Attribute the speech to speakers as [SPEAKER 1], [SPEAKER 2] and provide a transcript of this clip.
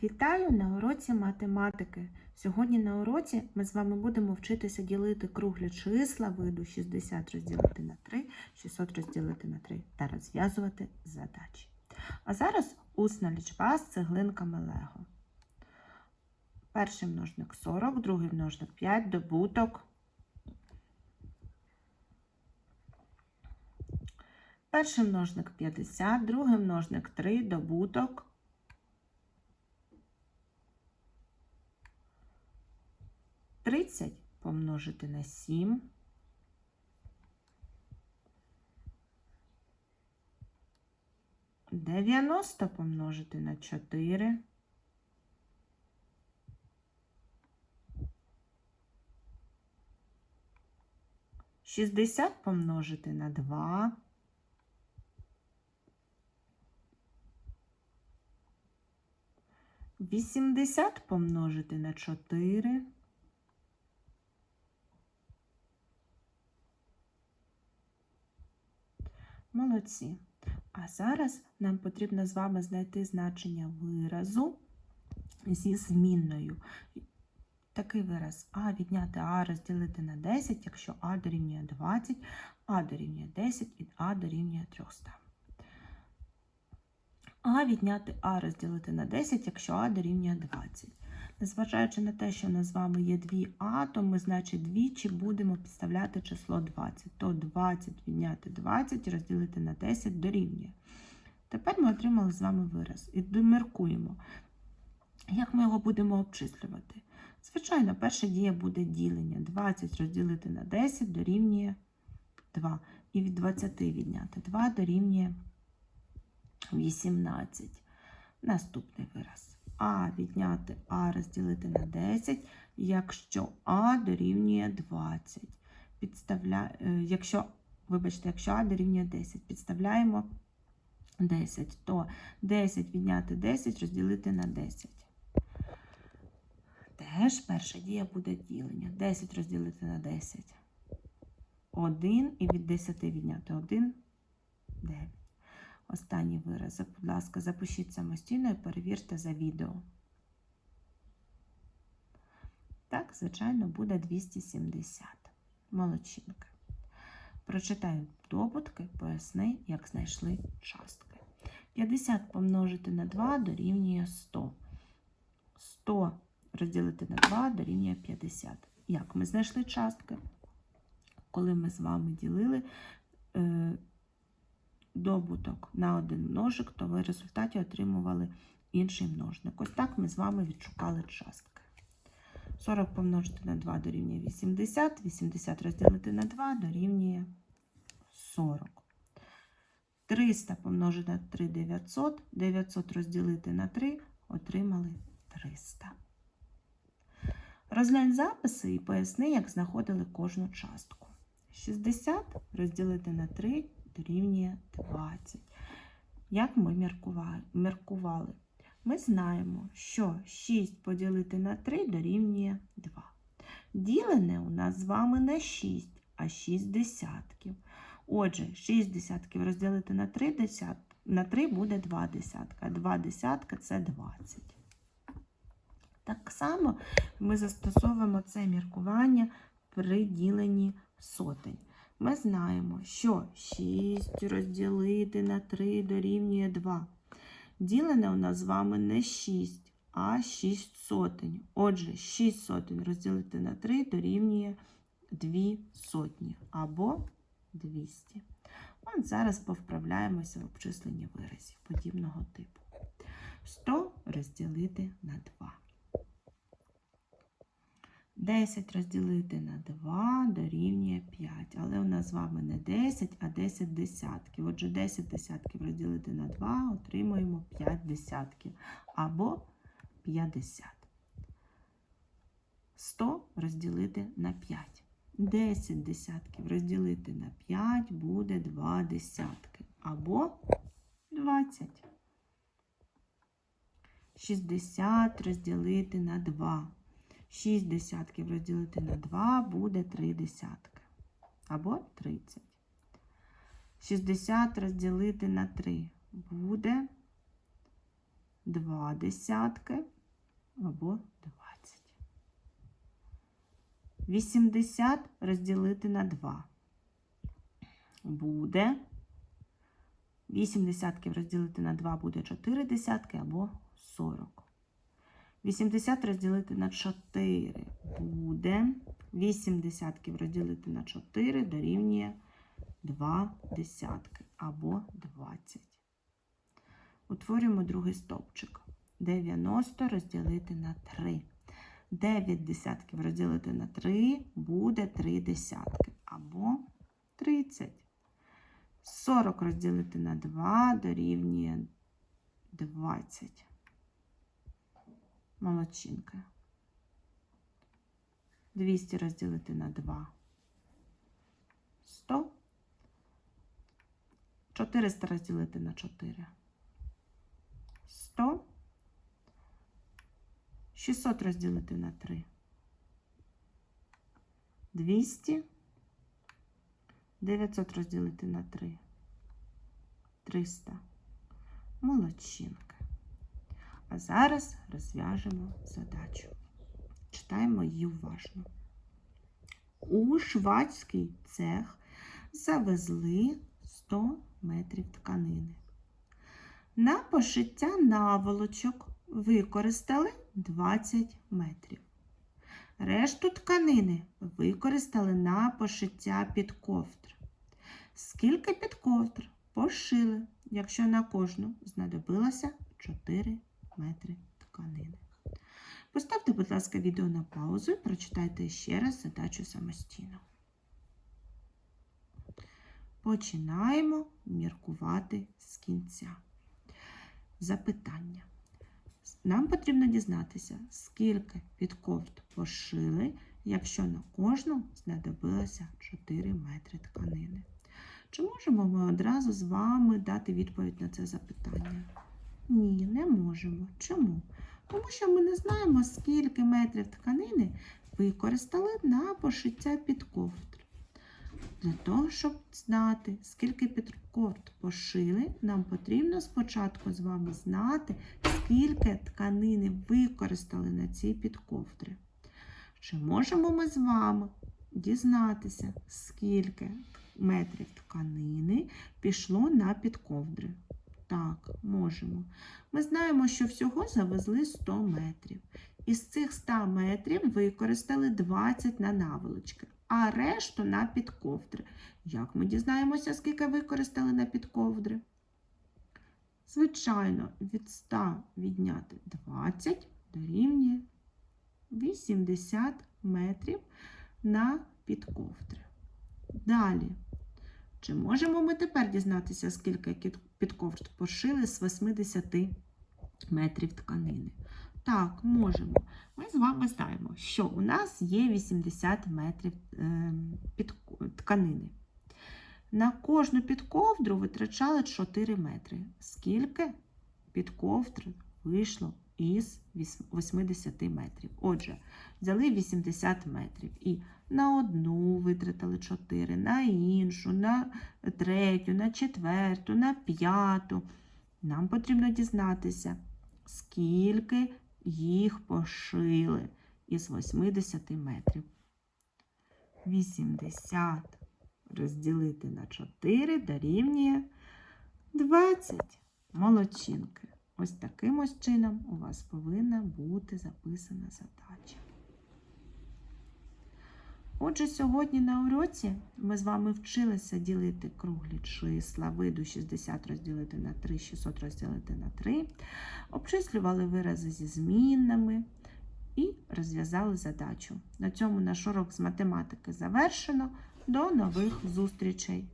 [SPEAKER 1] Вітаю на уроці математики. Сьогодні на уроці ми з вами будемо вчитися ділити круглі числа виду 60 розділити на 3, 600 розділити на 3 та розв'язувати задачі. А зараз усна лічба з цеглинками Лего. Перший множник 40, другий множник 5, добуток. Перший множник 50, другий множник 3, добуток. Помножити на сім. Дев'яносто помножити на чотири. Шістдесят помножити на два. Вісімдесят помножити на чотири. Молодці. А зараз нам потрібно з вами знайти значення виразу зі змінною. Такий вираз А відняти А розділити на 10, якщо А дорівнює 20, А дорівнює 10 і А дорівнює 300. А відняти А розділити на 10, якщо А дорівнює 20. Незважаючи на те, що у нас з вами є дві А, то ми, значить, двічі будемо підставляти число 20. То 20 відняти 20 розділити на 10 дорівнює. Тепер ми отримали з вами вираз і доміркуємо, як ми його будемо обчислювати. Звичайно, перша дія буде ділення. 20 розділити на 10 дорівнює 2. І від 20 відняти 2 дорівнює 18. Наступний вираз. А відняти А розділити на 10, якщо А дорівнює 20. Підставля... е, Якщо, вибачте, якщо А дорівнює 10, підставляємо 10, то 10 відняти 10 розділити на 10. Теж перша дія буде ділення. 10 розділити на 10. 1 і від 10 відняти 1 9. Останній вираз. Будь ласка, запишіть самостійно і перевірте за відео. Так, звичайно, буде 270. Молодчинка. Прочитай добутки, поясни, як знайшли частки. 50 помножити на 2 дорівнює 100. 100 розділити на 2 дорівнює 50. Як ми знайшли частки? Коли ми з вами ділили. Добуток на один множик, то ви в результаті отримували інший множник. Ось так ми з вами відшукали частки. 40 помножити на 2 дорівнює 80, 80 розділити на 2 дорівнює 40. 300 помножити на 3 900, 900 розділити на 3 отримали 300. Розглянь записи і поясни, як знаходили кожну частку. 60 розділити на 3 дорівнює 20. Як ми міркували? Ми знаємо, що 6 поділити на 3 дорівнює 2. Ділене у нас з вами не 6, а 6 десятків. Отже, 6 десятків розділити на 3 десят... на 3 буде 2 десятка. 2 десятка це 20. Так само ми застосовуємо це міркування при діленні сотень. Ми знаємо, що 6 розділити на 3 дорівнює 2. Ділене у нас з вами не 6, а 6 сотень. Отже, 6 сотень розділити на 3 дорівнює 2 сотні або 200. От зараз повправляємося в обчисленні виразів подібного типу. 100 розділити на 2. 10 розділити на 2 дорівнює 5. Але у нас з вами не 10, а 10 десятків. Отже, 10 десятків розділити на 2 отримуємо 5 десятків або 50. 100 розділити на 5. 10 десятків розділити на 5 буде 2 десятки або 20. 60 розділити на 2. 6 десятків розділити на 2 буде 3 десятки. Або 30. 60 розділити на 3 буде 2 десятки або 20. 80 розділити на 2. Буде 8 десятків розділити на 2 буде 4 десятки або 40. 80 розділити на 4 буде 8 десятків розділити на 4 дорівнює 2 десятки або 20. Утворюємо другий стовпчик. 90 розділити на 3. 9 десятків розділити на 3 буде 3 десятки або 30. 40 розділити на 2 дорівнює 20. Молодчинка. 200 розділити на 2. 100. 400 розділити на 4. 100. 600 розділити на 3. 200. 900 розділити на 3. 300. Молодчинка. А зараз розв'яжемо задачу. Читаємо її уважно. У швачський цех завезли 100 метрів тканини. На пошиття наволочок використали 20 метрів. Решту тканини використали на пошиття підковдр. Скільки підковдр пошили, якщо на кожну знадобилося 4 метри тканини. Поставте, будь ласка, відео на паузу і прочитайте ще раз задачу самостійно. Починаємо міркувати з кінця. Запитання. Нам потрібно дізнатися, скільки підковд пошили, якщо на кожну знадобилося 4 метри тканини. Чи можемо ми одразу з вами дати відповідь на це запитання? Ні, не можемо. Чому? Тому що ми не знаємо, скільки метрів тканини використали на пошиття підковдр. Для того, щоб знати, скільки підковдр пошили, нам потрібно спочатку з вами знати, скільки тканини використали на ці підковдри. Чи можемо ми з вами дізнатися, скільки метрів тканини пішло на підковдри? Так, можемо. Ми знаємо, що всього завезли 100 метрів. Із цих 100 метрів використали 20 на наволочки, а решту на підковдри. Як ми дізнаємося, скільки використали на підковдри? Звичайно, від 100 відняти 20 дорівнює 80 метрів на підковдри. Далі. Чи можемо ми тепер дізнатися, скільки підковдр пошили з 80 метрів тканини? Так, можемо. Ми з вами знаємо, що у нас є 80 метрів е, тканини. На кожну підковдру витрачали 4 метри. Скільки підковдр вийшло із 80 метрів? Отже, взяли 80 метрів і на одну витратили 4, на іншу, на третю, на четверту, на п'яту. Нам потрібно дізнатися, скільки їх пошили із 80 метрів. 80 розділити на 4 дорівнює 20. Молодчинки. Ось таким ось чином у вас повинна бути записана задача. Отже, сьогодні на уроці ми з вами вчилися ділити круглі числа, виду 60 розділити на 3, 600 розділити на 3, обчислювали вирази зі змінними і розв'язали задачу. На цьому наш урок з математики завершено. До нових зустрічей!